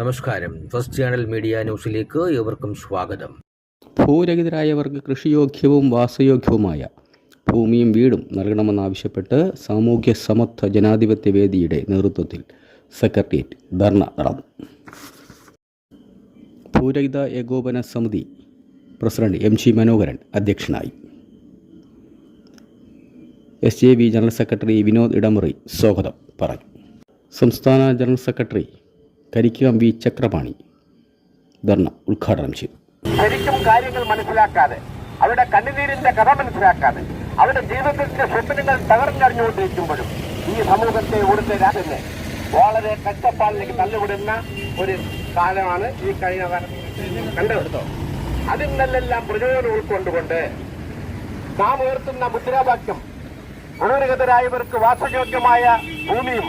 നമസ്കാരം. First channel media ന്യൂസിലേക്ക് ഏവർക്കും സ്വാഗതം. ഭൂരഹിതരായവർക്ക് കൃഷിയോഗ്യവും വാസയോഗ്യവുമായ ഭൂമിയും വീടും നൽകണമെന്നാവശ്യപ്പെട്ട് സാമൂഹ്യ സമത്വ ജനാധിപത്യ വേദിയുടെ നേതൃത്വത്തിൽ സെക്രട്ടേറിയറ്റ് ധർണ നടന്നു. ഭൂരഹിത ഏകോപന സമിതി പ്രസിഡന്റ് എം ജി മനോഹരൻ അധ്യക്ഷനായി. S J V general secretary Vinod Edamuri സ്വാഗതം പറഞ്ഞു. സംസ്ഥാന general secretary Karikkam V Chakrapani. ധർണ ഉദ്ഘാടനം ചെയ്തു. ശരിക്കും കാര്യങ്ങൾ മനസ്സിലാക്കാതെ അവരുടെ കണ്ണുനീരിന്റെ കഥ മനസ്സിലാക്കാതെ അവരുടെ ജീവിതത്തിന്റെ സ്വപ്നങ്ങൾ തകർന്നറിഞ്ഞുകൊണ്ടിരിക്കുമ്പോഴും ഈ സമൂഹത്തെ ഇവിടുത്തെ രാജ്യത്തെ വളരെ കഷ്ടപ്പാടിലേക്ക് തള്ളിവിടുന്ന ഒരു കാലമാണ് ഈ കഴിഞ്ഞ കാലം കണ്ടെടുത്തോ അതിൽ നിന്നെല്ലാം പ്രചോദനം ഉൾക്കൊണ്ടുകൊണ്ട് നാം ഉയർത്തുന്ന മുദ്രാവാക്യം ഭൂരഹിതരായവർക്ക് വാസയോഗ്യമായ ഭൂമിയും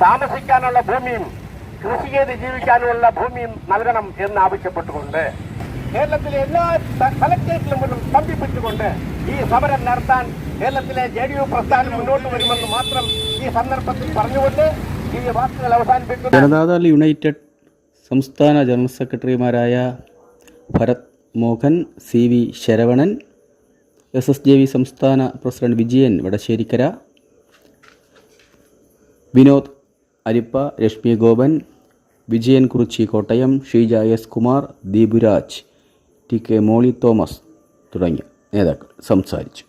താമസിക്കാനുള്ള ഭൂമിയും കൃഷി ചെയ്ത് ജീവിക്കാനുള്ള ഭൂമിയും നൽകണം എന്ന് ആവശ്യപ്പെട്ടുകൊണ്ട് കേരളത്തിലെ എല്ലാ കളക്ടേറ്റിലും മുന്നിൽ സ്തംഭിപ്പിച്ചുകൊണ്ട് ഈ സമരം നടത്താൻ കേരളത്തിലെ ജെ ഡി യു പ്രസ്ഥാനം മുന്നോട്ട് വരുമെന്ന് മാത്രം ഈ സന്ദർഭത്തിൽ പറഞ്ഞുകൊണ്ട് ഈ വാക്കുകൾ അവസാനിപ്പിക്കുന്നു. ജനതാദൾ യുണൈറ്റഡ് സംസ്ഥാന ജനറൽ സെക്രട്ടറിമാരായ Bharat Mohan C V Saravanan S S J V സംസ്ഥാന president Vijayan Vadasserikkara Vinod Arippa Rashmi Gopan Vijayan Kurichi Kottayam Sheeja S Kumar Deepuraj T K Molly Thomas തുടങ്ങിയ നേതാക്കൾ സംസാരിച്ചു.